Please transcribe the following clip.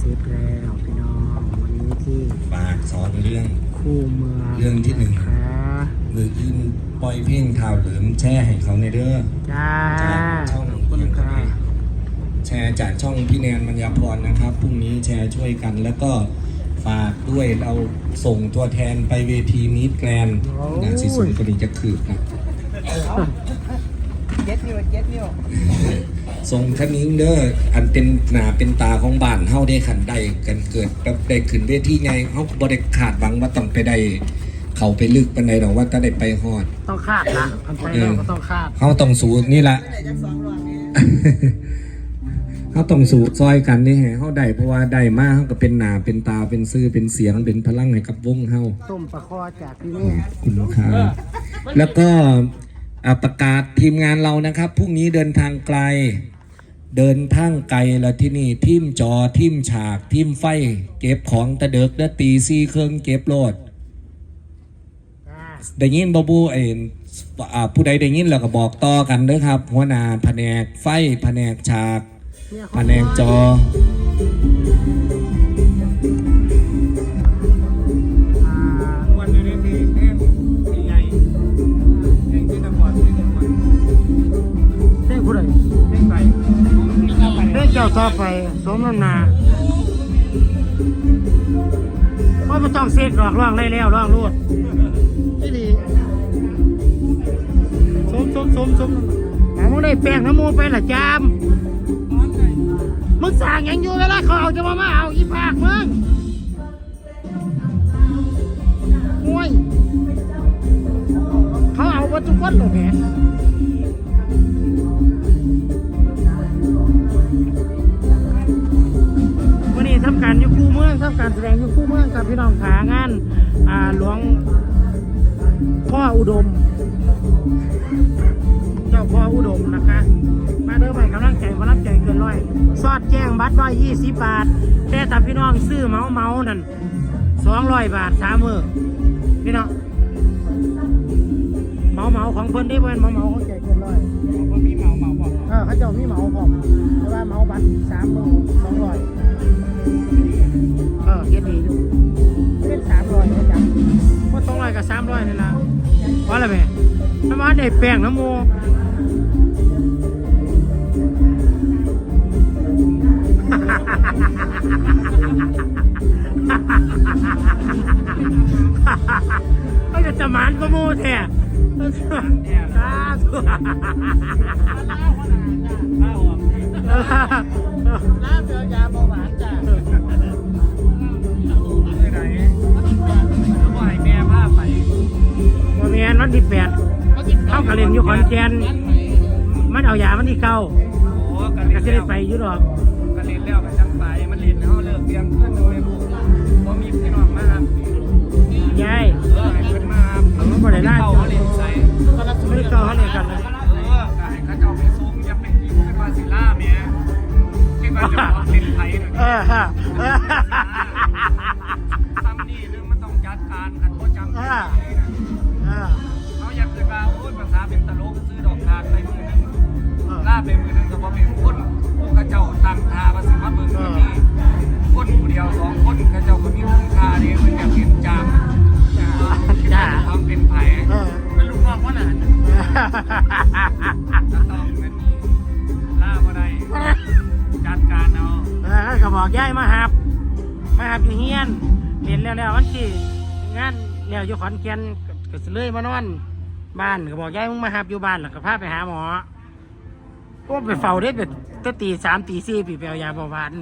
เสร็จแล้วพี่น้องวันนี้ที่ฝากสอนเรื่อง คู่เมืองเรื่องที่หนึ่งนะคะมืออื่นปล่อยเพลงข่าวเหลือมแช่ให้เขาในเด้อจ้าจากช่องขอบคุณค่ะ แชร์จากช่องพี่แนนมัญญาพรนะครับพรุ่งนี้แชร์ช่วยกัน แล้วก็ฝากด้วยเราส่งตัวแทนไปเวทีมีดแกรนด์นะสิสุนกรีจะคืบนะ เจ็ดนิ้วเจ็ดนิ้ว ส่งคันนิ้งเด้ออันเป็นหนาเป็นตาของบ้านเฮาได้ขันได้กันเกิดแบบได้ขึ้นเวทีไงเฮาบ่ได้ขาดหวังว่าต้องไปได้เขาไปลึกปานใดหรอกว่าถ้าได้ไปฮอดต้องคาดนะอันไปเราก็ต้องคาดเฮาต้องสู้นี่ละได้จักสองรอบนี้เขาต้องสู้ซอยกันนี่แฮะเขาได้เพราะว่าได้มาเขาก็เป็นหนาเป็นตาเป็นซื่อเป็นเสียงเป็นพลังให้กับวงเฮาต้มปลาคอจากที่นี่คุณลูกค้าแล้วก็ อ่าประกาศทีมงานเรานะครับพรุ่งนี้เดินทางไกล เดินทางไกลแล้วที่นี่ทิมจอทิมฉากทิมไฟ เก็บของตะเดิกแล้วตีซีเครื่องเก็บโลดจ้าได้ยินบบูเอ็นอ่าผู้ใดได้ยินแล้วก็บอกต่อกันเด้อครับ หัวหน้าแผนกไฟแผนกฉากเนี่ยแผนกจอ ต่อไปสมน้ำหนาว่าไม่ต้องเสกหรอกร้องได้แล้วร้องรูดที่ดีสมสมสมสมแต่มึงได้แป้งน้ำมูไปละจามมึงสั่งยังอยู่เวลาเขาเอาจะมามาเอาอีภาคมึงโอ้ยเขาเอาวัตถุคนหรอแหม อยู่คู่เมืองทำการแสดงอยู่คู่เมืองกับพี่น้องขางานอ่าหลวงพ่ออุดม เจ้าพ่ออุดมนะคะ มาเด้อไปกำลังใจกำลังใจเกินร้อยซอดแจ้งบัตรร้อยยี่สิบบาท แต่ถ้าพี่น้องซื้อเมาเมานั่นสองร้อยบาทสามมือพี่น้องเมาเมาของเพิ่นได้เพิ่นเมาเมาของใจเกินร้อยว่ามีเมาเมาบอกเออเขาเจ้ามีเหมาผมแต่ว่าเหมาบัตรสามหมื่นสองร้อย ออเฮ็ดดีอยู่เป็นสามร้อยเขาจังว่าสองร้อยกับสามร้อยนี่ละว่าอะไรแม่ทำไมได้แป้งน้ำมูไม่จะจะหมานก็มูแท้สาธุล่าออกน้ำเบียวยาเบ กับเรียนอยู่ขอนแก่นมันเอายามันที่เก้าโอ้กันก็เล่นจะแล้ได้วไปอยู่หรอกกันเล่นแล้วกันจังไปมันเล่นเฮาเลิกเตียงขึ้นเลยลูกบ่มีพี่น้องมาครับยายเออให้เพิ่นมาครับเอาบ่ได้ล่าเข้าจอมาเล่นใส่ไม่ได้เก้าเขาเรียนกันเลยเออก็ให้เขาเจ้าไปส่งอย่าไปกินเป็นวาสิล่าแม่คิดว่าจะบอกเป็นไผน่ะเออฮะเออทำนี่เรื่องมันต้องจัดการคันบ่จำ เป็นตลกซื้อดอกทานไปมือหนึงเออล่าไปมือหนึงก็บ่เป็นคนผู้เขาเจ้าตั้งท่าภาษีมาเบิ่งที่นี่คนผู้เดียวสองคนเขาเจ้าก็มีคุณค่าเด้มันอยากเห็นจามจ้าความเป็นไผเออ เป็นลูกน้องว่าน่ะก็ต้องเงินนี้ล่าบ่ได้จัดการเอาเออก็บอกยายมาหับ มาหับอยู่เฮียนเรียนแล้วแล้ววันที่งานแล้วอยู่ขอนแก่นก็สิเลยมานอน บ้านก็บอกยายมึงมาหับอยู่บ้านแล้วก็พาไปหาหมอก็ไปเฝ้าได้เป็นตั้งตีสามตีสี่ปีเปียวยาเบาหวาน